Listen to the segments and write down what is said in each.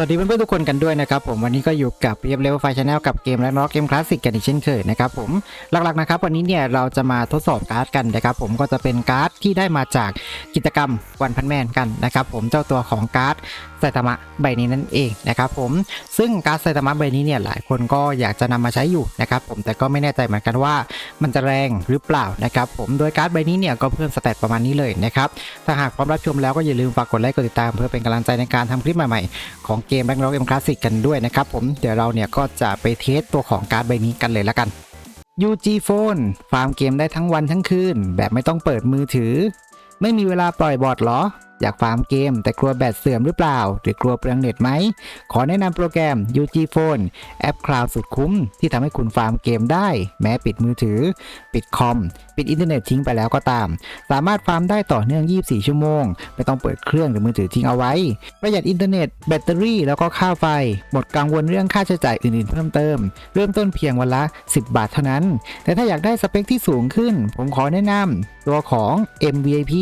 สวัสดีเพื่อนๆทุกคนกันด้วยนะครับผมวันนี้ก็อยู่กับเรียบเลเวไฟชแนลกับเกมและน็อกเกมคลาสสิกกันอีกเช่นเคยนะครับผมหลักๆนะครับวันนี้เนี่ยเราจะมาทดสอบการ์ดกันนะครับผมก็จะเป็นการ์ดที่ได้มาจากกิจกรรมวันพันแมนกันนะครับผมเจ้าตัวของการ์ดไซตามะใบนี้นั่นเองนะครับผมซึ่งการ์ดไซตามะใบนี้เนี่ยหลายคนก็อยากจะนำมาใช้อยู่นะครับผมแต่ก็ไม่แน่ใจเหมือนกันว่ามันจะแรงหรือเปล่านะครับผมโดยการ์ดใบนี้เนี่ยก็เพิ่มสเตตประมาณนี้เลยนะครับถ้าหากพร้อมรับชมแล้วก็อย่าลืมฝากกดไลค์กดติดตามเพื่อเป็นกำลังใจในการทำคลิปใหม่ๆ ของเกมแบงค์ร็อกเอ็มคลาสสิกกันด้วยนะครับผมเดี๋ยวเราเนี่ยก็จะไปเทสตัวของการ์ดใบนี้กันเลยละกัน UG Phone ฟาร์มเกมได้ทั้งวันทั้งคืนแบบไม่ต้องเปิดมือถือ ไม่มีเวลาปล่อยบอทเหรอ อยากฟาร์มเกม แต่กลัวแบตเสื่อมหรือเปล่า หรือกลัวเปลืองเน็ตไหม ขอแนะนำโปรแกรม UG Phone แอปคลาวด์สุดคุ้ม ที่ทำให้คุณฟาร์มเกมได้ แม้ปิดมือถือ ปิดคอม ปิดอินเทอร์เน็ตทิ้งไปแล้วก็ตาม สามารถฟาร์มได้ต่อเนื่อง 24 ชั่วโมง ไม่ต้องเปิดเครื่องหรือมือถือทิ้งเอาไว้ ประหยัดอินเทอร์เน็ต แบตเตอรี่แล้วก็ค่าไฟ หมดกังวลเรื่องค่าใช้จ่ายอื่นๆเพิ่มเติม เริ่มต้นเพียงวันละ 10 บาทเท่านั้น แต่ถ้าอยากได้สเปคที่สูงขึ้น ผมขอแนะนำตัวของ MVIP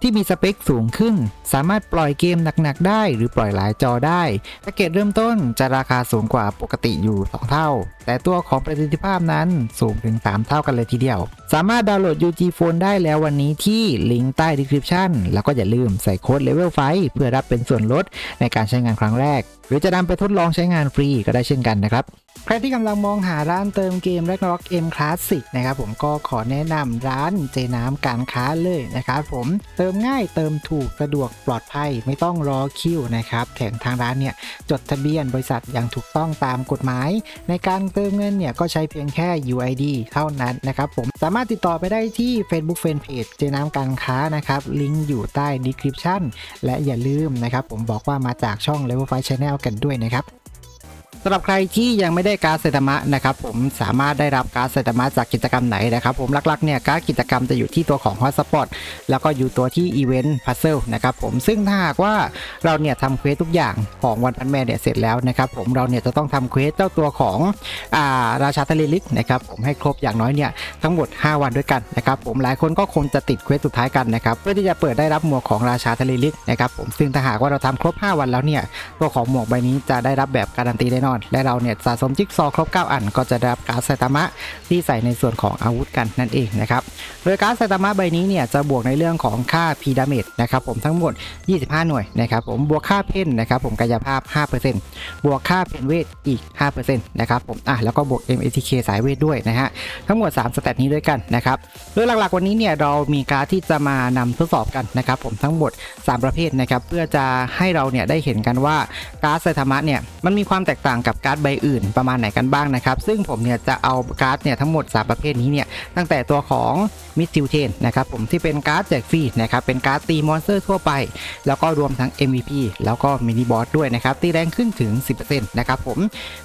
ที่มีสเปคสูงขึ้น สามารถปล่อยเกมหนักๆ ได้ หรือปล่อยหลายจอได้แพ็กเกจเริ่มต้นจะราคาสูงกว่าปกติอยู่ 2 เท่า แต่ตัวของประสิทธิภาพนั้นสูงถึง 3 เท่ากันเลยทีเดียว สามารถดาวน์โหลด UG Phone ได้แล้ววันนี้ที่ลิงก์ใต้ description แล้วก็อย่าลืมใส่โค้ด Level 5เพื่อรับเป็นส่วนลดในการใช้งานครั้งแรก หรือจะนำไปทดลองใช้งานฟรีก็ได้เช่นกันนะครับ ใครที่กำลังมองหาร้านเติมเกม Ragnarok M Classic นะครับผมก็ขอแนะนำร้านเจน้ำการค้าเลยนะครับผมเติมง่ายเติมถูกสะดวกปลอดภัยไม่ต้องรอคิวนะครับแถมทางร้านเนี่ยจดทะเบียนบริษัทอย่างถูกต้องตามกฎหมาย ในการเติมเงินเนี่ยก็ใช้เพียงแค่ UID เท่านั้นนะครับผมสามารถติดต่อไปได้ที่ Facebook Fanpage เจน้ำการค้านะครับลิงก์อยู่ใต้ description และอย่าลืมนะครับผมบอกว่ามาจากช่อง Level 5 Channel กันด้วยนะครับ สำหรับใครที่ยังไม่ได้การ์ดไซตามะนะครับผมสามารถได้รับการ์ดไซตามะจากกิจกรรมไหนนะครับผมหลักๆเนี่ยการ์ดกิจกรรมจะอยู่ที่ตัวของ Hotspot แล้วก็อยู่ตัวที่ Event Puzzle นะครับผมซึ่งถ้าหากว่าเราเนี่ยทำเควสทุกอย่างของวันพันแม่เนี่ยเสร็จแล้วนะครับผมเราเนี่ยจะต้องทำเควสเจ้าตัวของอ่าราชาทะเลลึกนะครับผมให้ครบอย่างน้อยเนี่ยทั้งหมด 5 วันด้วยกันนะครับผมหลายคนก็คงจะติดเควสสุดท้ายกันนะครับเพื่อที่จะเปิดได้รับหมวกของราชาทะเลลึกนะครับผมซึ่งถ้าหากว่าเราทำครบ 5 วันแล้วเนี่ยตัวของหมวกใบนี้จะได้รับแบบการันตีแน่นอนและเราเนี่ยสะสมจิ๊กซอครบ 9 อัน ก็จะได้รับการ์ดไซตามะที่ใส่ในส่วนของอาวุธกันนั่นเองนะครับโดยการ์ดไซตามะใบนี้เนี่ยจะบวกในเรื่องของค่าพีดาเมจนะครับผมทั้งหมด 25 หน่วยนะครับผมบวกค่าเพนนะครับผมกายภาพ 5%บวกค่าเพนเวทอีก 5%นะครับผมอะแล้วก็บวก MATK สายเวทด้วยนะฮะทั้งหมด 3 สเตตนี้ด้วยกันนะครับโดยหลักๆ วันนี้เนี่ยเรามีการ์ดที่จะมานำทดสอบกันนะครับผมทั้งหมด 3 ประเภทนะครับเพื่อจะให้เราเนี่ยได้เห็นกันว่าการ์ดไซตามะเนี่ยมันมีความแตกต่างกับการ์ดใบอื่นประมาณไหนกันบ้างนะครับ ซึ่งผมเนี่ยจะเอาการ์ดเนี่ยทั้งหมด 3 ประเภทนี้เนี่ยตั้งแต่ตัวของมิสติวเทนนะครับผมที่เป็นการ์ดแจกฟรีนะครับเป็นการ์ดตีมอนสเตอร์ทั่วไป แล้วก็รวมทั้ง MVP แล้วก็มินิบอสด้วยนะครับตีแรงขึ้นถึง 10%นะครับผม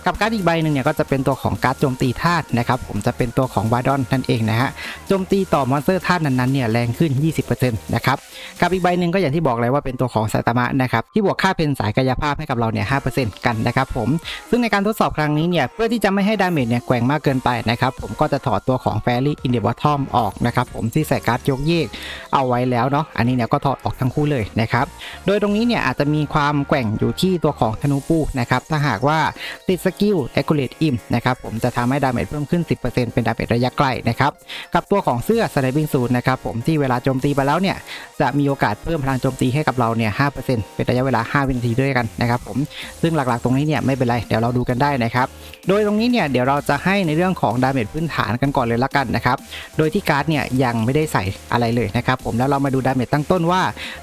กับการ์ดอีกใบหนึ่งเนี่ยก็จะเป็นตัวของการ์ดโจมตีธาตุนะครับผมจะเป็นตัวของวาดอนนั่นเองนะฮะโจมตีต่อมอนสเตอร์ธาตุนั้นๆเนี่ยแรงขึ้น 20%นะครับกับอีกใบหนึ่งก็อย่างที่บอกเลยว่าเป็นตัวของไซตามะนะครับที่บวกค่าเพนสายกายภาพให้กับเราเนี่ย5%กันนะครับผมซึ่งในการทดสอบครั้งนี้เนี่ยเพื่อที่จะไม่ให้ดาเมจเนี่ยแกว่งมากเกินไปนะครับผมก็จะถอดตัวของแฟรี่อินเดบอทอมออกนะครับผมที่ใส่การ์ดยกเยกเอาไว้แล้วเนาะอันนี้เนี่ยก็ถอดออกทั้งคู่เลยนะครับโดยตรงนี้เนี่ยอาจจะมีความแกว่งอยู่ที่ตัวของธนูปูนะครับถ้าหากว่าติดสกิล Accurate Im นะครับผมจะทำให้ดาเมจเพิ่มขึ้น 10%เป็นดาเมจระยะไกลนะครับกับตัวของเสื้อ Sniping Suit นะครับผมที่เวลาโจมตีไปแล้วเนี่ยจะมีโอกาสเพิ่มพลังโจมตีให้กับเราเนี่ย5%เป็นระยะเวลา 5 วินาทีด้วยกันนะครับผมซึ่งหลักๆตรงนี้เนี่ยไม่เป็นไรเดี๋ยวเราดูกันได้นะครับ โดยตรงนี้เนี่ยเดี๋ยวเราจะให้ในเรื่องของดาเมจพื้นฐานกันก่อนเลยละกันนะครับ โดยที่การ์ดเนี่ยยังไม่ได้ใส่อะไรเลยนะครับผมแล้วเรามาดูดาเมจตั้งต้นว่า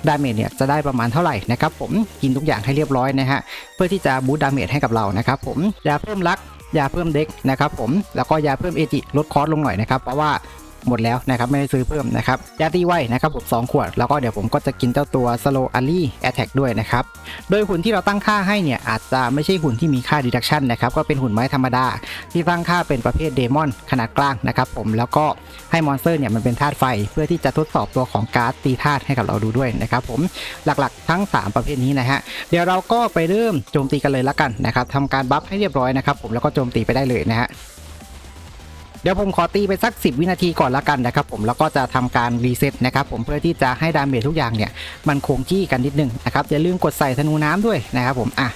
ดาเมจเนี่ยจะได้ประมาณเท่าไหร่นะครับผมกินทุกอย่างให้เรียบร้อยนะฮะเพื่อที่จะบูตดาเมจให้กับเรานะครับผมยาเพิ่มลักยาเพิ่มเด็กนะครับผมแล้วก็ยาเพิ่มเอจิลดคอสลงหน่อยนะครับเพราะว่า หมดแล้วนะครับไม่ได้ซื้อเพิ่มนะครับยาตีไว้นะครับผม2ขวดแล้วก็เดี๋ยวผมก็จะกินเจ้าตัว slow a l i attack ด้วยนะครับโดยหุ่นที่เราตั้งค่าให้เนี่ยอาจจะไม่ใช่หุ่นที่มีค่า deduction นะครับก็เป็นหุ่นไม้ธรรมดา ที่ตั้งค่าเป็นประเภทเดมอนขนาดกลางนะครับผมแล้วก็ให้มอนสเตอร์เนี่ยมันเป็นธาตุไฟ เพื่อที่จะทดสอบตัวของการ์ดตีธาตุให้กับเราดูด้วยนะครับผมหลักๆ ทั้ง 3 ประเภทนี้นะฮะเดี๋ยวเราก็ไปเริ่มโจมตีกันเลยละกันนะครับทำการบัฟให้เรียบร้อยนะครับผมแล้วก็โจมตีไปได้เลยนะฮะ ดี๋ยวผมขอตีไปสัก 10 วินาทีก่อนละกันนะครับผมแล้วก็จะทำการรีเซ็ตนะครับผมเพื่อที่จะให้ดาเมจทุกอย่างเนี่ยมันคงที่กันนิดนึงนะครับอย่าลืมกดใส่ธนูน้ำด้วยนะครับผมอะ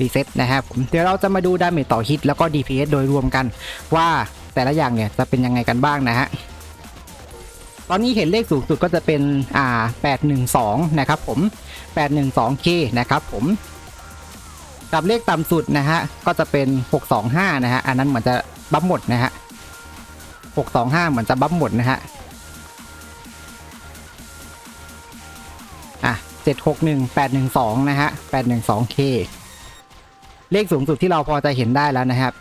รีเซ็ตนะครับผมเดี๋ยวเราจะมาดูดาเมจต่อฮิตแล้วก็ DPS โดยรวมกัน ว่าแต่ละอย่างเนี่ยจะเป็นยังไงกันบ้างนะฮะตอนนี้เห็นเลขสูงสุดก็จะเป็นอ่า812 นะครับผม 812K นะครับผม กับเลขต่ำสุดนะฮะก็จะเป็น 625 นะฮะอันนั้นเหมือนจะบัฟหมดนะฮะ 625 เหมือนจะบัฟหมดนะฮะ อะ 761 812 นะฮะ 812K เลขสูงสุดที่เราพอจะเห็นได้แล้วนะครับ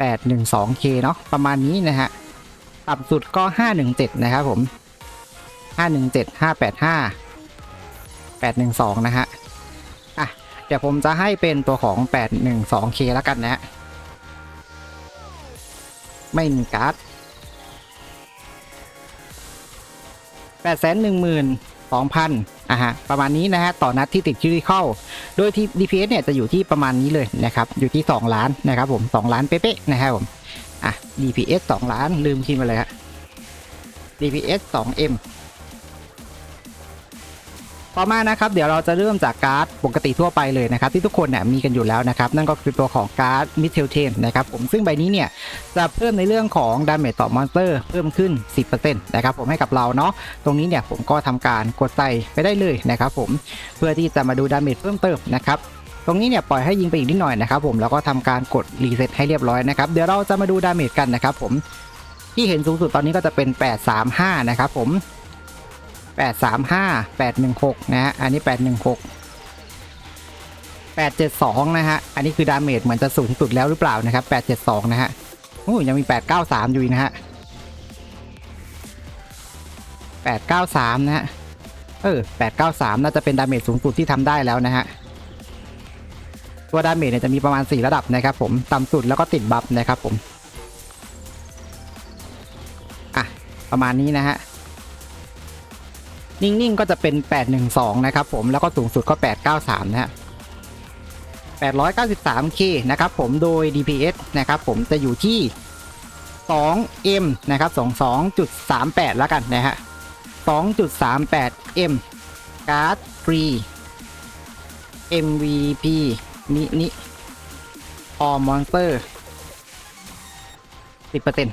812K เนาะประมาณนี้นะฮะ ต่ำสุดก็ 517 นะครับผม 517 585 812 นะฮะ อะ เดี๋ยวผมจะให้เป็นตัวของ 812K แล้วกันนะฮะ ไม่มีการ์ด 8 1 2 0 0 0อะฮะประมาณนี้นะฮะต่อนัดที่ติดคิริเข้าโดยที่ DPS เนี่ยจะอยู่ที่ประมาณนี้เลยนะครับอยู่ที่ 2 ล้านนะครับผม2ล้านเป๊ะๆนะครับผมอะ DPS 2 ล้านลืมคิดไปเลยฮะ DPS 2M ต่อมานะครับเดี๋ยวเราจะเริ่มจากการ์ดปกติทั่วไปเลยนะครับที่ทุกคนเนี่ยมีกันอยู่แล้วนะครับนั่นก็คือตัวของการ์ดมิเทลเทนนะครับผมซึ่งใบนี้เนี่ยจะเพิ่มในเรื่องของดาเมจต่อมอนสเตอร์เพิ่มขึ้น 10%นะครับผมให้กับเราเนาะตรงนี้เนี่ยผมก็ทำการกดใส่ไปได้เลยนะครับผมเพื่อที่จะมาดูดาเมจเพิ่มเติมนะครับตรงนี้เนี่ยปล่อยให้ยิงไปอีกนิดหน่อยนะครับผมแล้วก็ทำการกดรีเซ็ตให้เรียบร้อยนะครับเดี๋ยวเราจะมาดูดาเมจกันนะครับผมที่เห็นสูงสุดตอนนี้ก็จะเป็น 835 นะครับผม 835 816 นะฮะ อันนี้ 816 872 นะฮะ อันนี้คือดาเมจเหมือนจะสูงสุดแล้วหรือเปล่านะครับ 872 นะฮะโอ้ยังมี 893 อยู่นะฮะ 893 นะฮะ เออ 893 น่าจะเป็นดาเมจสูงสุดที่ทำได้แล้วนะฮะ ตัวดาเมจเนี่ยจะมีประมาณ 4 ระดับนะครับผม ต่ำสุดแล้วก็ติดบัฟนะครับผม อะ ประมาณนี้นะฮะ นิ่งๆ ก็จะเป็น 812 นะครับผมแล้วก็สูงสุดก็ 893 นะฮะ 893K นะครับผมโดย DPS นะครับผมจะอยู่ที่ 2M นะครับ 22.38 แล้วกันนะฮะ 2.38M การ์ดฟรี MVP นินิออมอนสเตอร์ 10%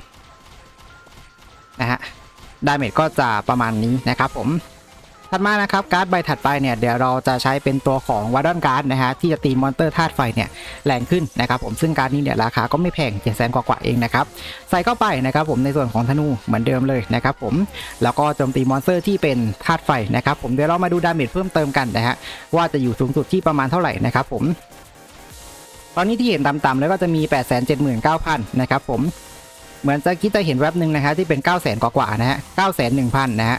นะฮะ ดาเมจก็จะประมาณนี้นะครับผม ถัดมานะครับการ์ดใบถัดไปเนี่ยเดี๋ยวเราจะใช้เป็นตัวของวาร์ดอนการ์ดนะฮะที่จะตีมอนเตอร์ธาตุไฟเนี่ยแรงขึ้นนะครับผมซึ่งการ์ดนี้เนี่ยราคาก็ไม่แพงเจ็ดแสนกว่าๆเองนะครับใส่เข้าไปนะครับผมในส่วนของธนูเหมือนเดิมเลยนะครับผมแล้วก็โจมตีมอนสเตอร์ที่เป็นธาตุไฟนะครับผมเดี๋ยวเรามาดูดาเมจเพิ่มเติมกันนะฮะว่าจะอยู่สูงสุดที่ประมาณเท่าไหร่นะครับผมตอนนี้ที่เห็นต่ำๆแล้วก็จะมี 8 7 9 0 0 0นะครับผมเหมือนจะคิดจะเห็นแวบหนึ่งนะฮะที่เป็น 9 0 0 0 0กว่าๆนะฮะ9 1 0 0 0นะฮะ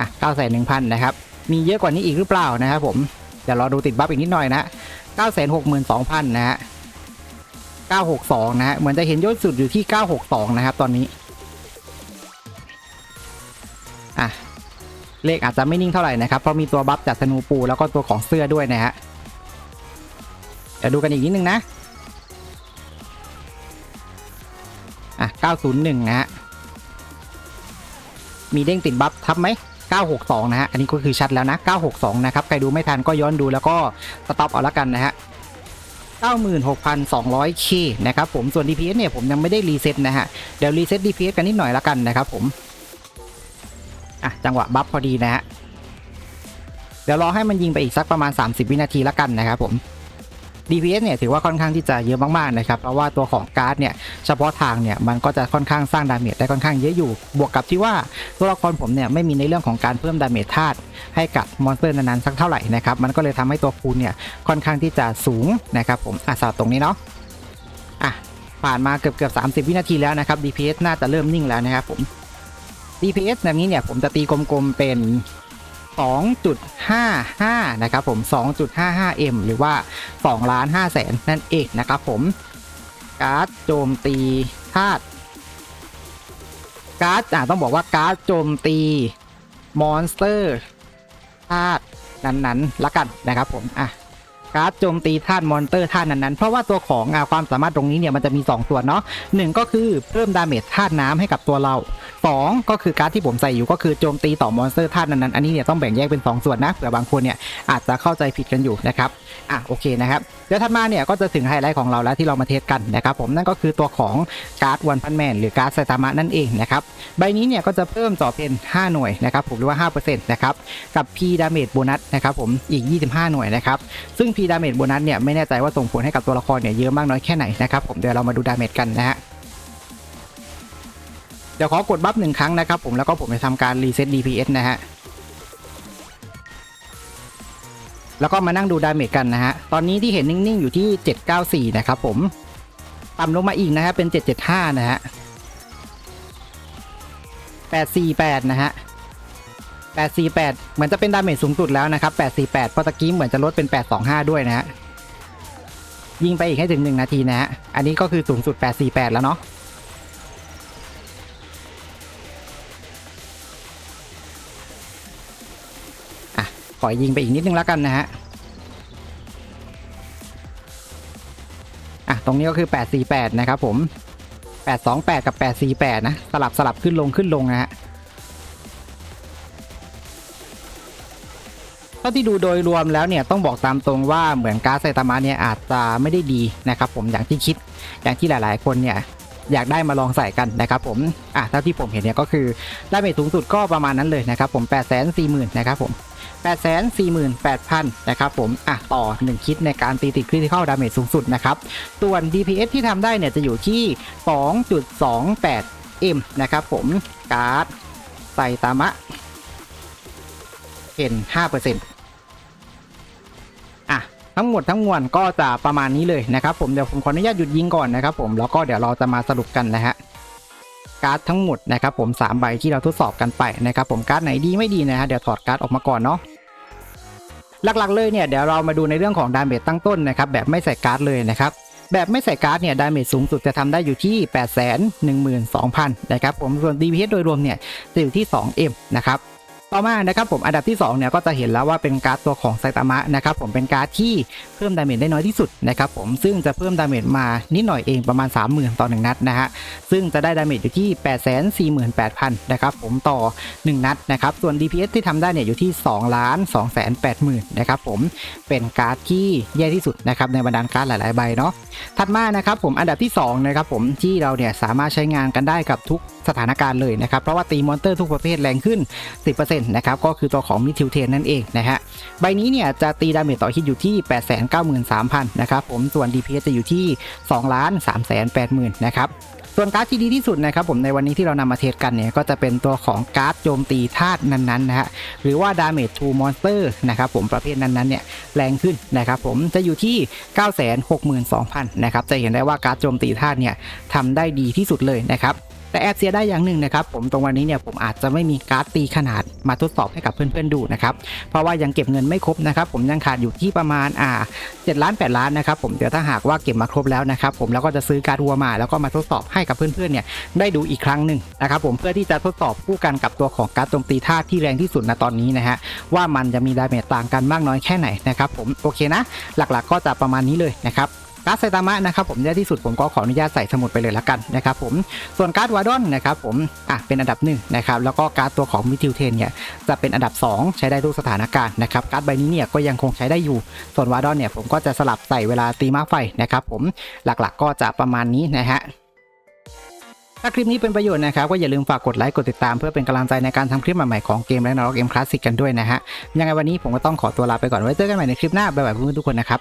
อะ9 1 0 0 0นะครับ มีเยอะกว่านี้อีกหรือเปล่านะครับผมเดี๋ยวรอดูติดบัฟอีกนิดหน่อยนะ9 6 2 0 0 0นะฮะ962นะฮะเหมือนจะเห็นยอดสุดอยู่ที่962นะครับตอนนี้อะเลขอาจจะไม่นิ่งเท่าไหร่นะครับเพราะมีตัวบัฟจากธนูปูแล้วก็ตัวของเสื้อด้วยนะฮะเดี๋ยวดูกันอีกนิดนึงนะอะ901 นะฮะ มีเด้งติดบัฟทับไหม 962 นะฮะ อันนี้ก็คือชัดแล้วนะ 962 นะครับ ใครดูไม่ทันก็ย้อนดูแล้วก็สต็อปเอาละกันนะฮะ 96,200K นะครับผม ส่วน DPS เนี่ยผมยังไม่ได้รีเซ็ตนะฮะ เดี๋ยวรีเซ็ต DPS กันนิดหน่อยละกันนะครับผม อะ จังหวะบัฟพอดีนะฮะ เดี๋ยวรอให้มันยิงไปอีกสักประมาณ 30 วินาทีละกันนะครับผม DPS เนี่ยถือว่าค่อนข้างที่จะเยอะมากๆนะครับเพราะว่าตัวของการ์ดเนี่ยเฉพาะทางเนี่ยมันก็จะค่อนข้างสร้างดาเมจได้ค่อนข้างเยอะอยู่บวกกับที่ว่าตัวละครผมเนี่ยไม่มีในเรื่องของการเพิ่มดาเมจธาตุให้กับมอนสเตอร์นั้นๆสักเท่าไหร่นะครับมันก็เลยทำให้ตัวคูณเนี่ยค่อนข้างที่จะสูงนะครับผมอะสำหรับตรงนี้เนาะอะผ่านมาเกือบเกือบ30 วินาทีแล้วนะครับ DPS น่าจะเริ่มนิ่งแล้วนะครับผม DPS แบบนี้เนี่ยผมจะตีกลมๆเป็น 2.55 นะครับผม 2.55M หรือว่า2ล้าน5แสนนั่นเองนะครับผม การ์ดโจมตีธาตุการ์ดอ่าต้องบอกว่าการ์ดโจมตีมอนสเตอร์ธาตุนั้นๆละกันนะครับผม อะ การ์ดโจมตีธาตุมอนเตอร์ธาตุนั้นๆ เพราะว่าตัวของอาความสามารถตรงนี้เนี่ยมันจะมี 2 ส่วนเนาะหนึ่งก็คือเพิ่มดาเมจธาตุน้ำให้กับตัวเรา 2 ก็คือการ์ดที่ผมใส่อยู่ก็คือโจมตีต่อมอนสเตอร์ธาตุนั้นๆอันนี้เนี่ยต้องแบ่งแยกเป็น 2 ส่วนนะเผื่อบางคนเนี่ยอาจจะเข้าใจผิดกันอยู่นะครับอะโอเคนะครับเดี๋ยวถัดมาเนี่ยก็จะถึงไฮไลท์ของเราแล้วที่เรามาเทสกันนะครับผมนั่นก็คือตัวของการ์ดวันพันแมนหรือการ์ดไซตามะนั่นเองนะครับใบนี้เนี่ยก็จะเพิ่มต่อเป็น 5 หน่วยนะครับผมหรือว่า5%นะครับกับ P ดาเมจโบนัสนะครับผมอีก 25 หน่วยนะครับซึ่ง P ดาเมจโบนัสเนี่ยไม่แน่ใจว่าส่งผลให้กับตัวละครเนี่ยเยอะมากน้อยแค่ไหนนะครับผมเดี๋ยวเรามาดูดาเมจกันนะฮะเดี๋ยวขอกดบัฟหนึ่งครั้งนะครับผมแล้วก็ผมจะทำการรีเซ็ต DPS นะฮะแล้วก็มานั่งดูดาเมจกันนะฮะ ตอนนี้ที่เห็นนิ่งๆอยู่ที่ 794 นะครับผม ต่ำลงมาอีกนะฮะ เป็น 775 นะฮะ 848 นะฮะ 848 เหมือนจะเป็นดาเมจสูงสุดแล้วนะครับ 848 เพราะตะกี้เหมือนจะลดเป็น 825 ด้วยนะฮะ ยิงไปอีกให้ถึง 1 นาทีนะฮะ อันนี้ก็คือสูงสุด 848 แล้วเนาะ อะ ขอยิงไปอีกนิดนึงแล้วกันนะฮะ อะ ตรงนี้ก็คือ 848 นะครับผม 828 กับ 848 นะ สลับสลับขึ้นลงขึ้นลงนะฮะาที่ดูโดยรวมแล้วเนี่ยต้องบอกตามตรงว่าเหมือนการ์ดไซตามะเนี่ยอาจจะไม่ได้ดีนะครับผมอย่างที่คิดอย่างที่หลาย ๆ คนเนี่ยอยากได้มาลองใส่กันนะครับผมอะเท่าที่ผมเห็นเนี่ยก็คือได้เมจสูงสุดก็ประมาณนั้นเลยนะครับผม8 4 0 0 0 0นะครับผม8 4 8 0 0 0 นะครับผม อะ ต่อ 1 คิดในการตีติดคริติคอลดาเมจสูงสุดนะครับ ส่วน DPS ที่ทำได้เนี่ยจะอยู่ที่ 2.28 M นะครับผม การ์ดไซตามะเป็น 5% ทั้งหมดทั้งมวลก็จะประมาณนี้เลยนะครับผมเดี๋ยวผมขออนุญาตหยุดยิงก่อนนะครับผมแล้วก็เดี๋ยวเราจะมาสรุปกันนะฮะการ์ดทั้งหมดนะครับผม3ใบที่เราทดสอบกันไปนะครับผมการ์ดไหนดีไม่ดีนะฮะเดี๋ยวถอดการ์ดออกมาก่อนเนาะหลักๆเลยเนี่ยเดี๋ยวเรามาดูในเรื่องของดาเมจตั้งต้นนะครับแบบไม่ใส่การ์ดเลยนะครับแบบไม่ใส่การ์ดเนี่ยดาเมจสูงสุดจะทำได้อยู่ที่ 8 1 2 0 0 0 นะครับผมส่วน DPS โดยรวมเนี่ยจะอยู่ที่ 2M นะครับ ต่อมานะครับผมอันดับที่2เนี่ยก็จะเห็นแล้วว่าเป็นการ์ดตัวของไซตามะนะครับผมเป็นการ์ดที่เพิ่มดาเมจได้น้อยที่สุดนะครับผมซึ่งจะเพิ่มดาเมจมานิดหน่อยเองประมาณ 30,000 ต่อ 1 นัดนะฮะซึ่งจะได้ดาเมจอยู่ที่ 848,000นะครับผมต่อ 1 นัดนะครับส่วน DPS ที่ทำได้เนี่ยอยู่ที่2ล้าน2 8 0 0 0 0นะครับผมเป็นการ์ดที่แย่ที่สุดนะครับในบรรดาการ์ดหลาย ๆ ใบเนาะถัดมานะครับผมอันดับที่2นะครับผมที่เราเนี่ยสามารถใช้งานกันได้กับทุกสถานการณ์เลยนะครับเพราะว่าตีมอนเตอร์ทุกประเภทแรงขึ้น 10%นะครับก็คือตัวของมิทิวเทนนั่นเองนะฮะใบนี้เนี่ยจะตีดาเมจต่อฮิตอยู่ที่ 893,000นะครับผมส่วน DPS จะอยู่ที่2ล้าน380,000นะครับส่วนการ์ดที่ดีที่สุดนะครับผมในวันนี้ที่เรานำมาเทสกันเนี่ยก็จะเป็นตัวของการ์ดโจมตีธาตุนั้นๆนะฮะหรือว่า Damage to Monster นะครับผมประเภทนั้นๆเนี่ยแรงขึ้นนะครับผมจะอยู่ที่ 962,000นะครับจะเห็นได้ว่าการ์ดโจมตีธาตุเนี่ยทำได้ดีที่สุดเลยนะครับ แต่แอบเสียได้อย่างหนึ่งนะครับผมตรงวันนี้เนี่ยผมอาจจะไม่มีการ์ดตีขนาดมาทดสอบให้กับเพื่อนๆดูนะครับเพราะว่ายังเก็บเงินไม่ครบนะครับผมยังขาดอยู่ที่ประมาณอ่า7ล้าน8ล้านนะครับผมเดี๋ยวถ้าหากว่าเก็บมาครบแล้วนะครับผมแล้วก็จะซื้อการ์ดวัวมา แล้วก็มาทดสอบให้กับเพื่อนๆเนี่ยได้ดูอีกครั้งหนึ่งนะครับผมเพื่อที่จะทดสอบคู่กันกับตัวของการ์ดโจมตีธาตุที่แรงที่สุดณตอนนี้นะฮะว่ามันจะมีดาเมจต่างกันมากน้อยแค่ไหนนะครับผมโอเคนะ หลักๆก็จะประมาณนี้เลยนะครับ การ์ดไซตามะนะครับผมแย่ที่สุดผมก็ขออนุญาตใส่สมุดไปเลยละกันนะครับผมส่วนการ์ดวาดอนนะครับผมอะเป็นอันดับหนึ่งนะครับแล้วก็การ์ดตัวของมิทิวเทนเนี่ยจะเป็นอันดับ 2 ใช้ได้ทุกสถานการณ์นะครับการ์ดใบนี้เนี่ยก็ยังคงใช้ได้อยู่ ส่วนวาดอนเนี่ยผมก็จะสลับใส่เวลาตีมาไฟนะครับผมหลักๆ ก็จะประมาณนี้นะฮะถ้าคลิปนี้เป็นประโยชน์นะครับก็อย่าลืมฝากกดไลค์กดติดตามเพื่อเป็นกำลังใจในการทำคลิปใหม่ๆของเกมและนรกเกมคลาสสิกกันด้วยนะฮะยังไงวันนี้ผมก็ต้องขอตัวลาไปก่อนไว้เจอกันใหม่ในคลิปหน้าบ๊ายบายเพื่อนๆทุกคนนะครับ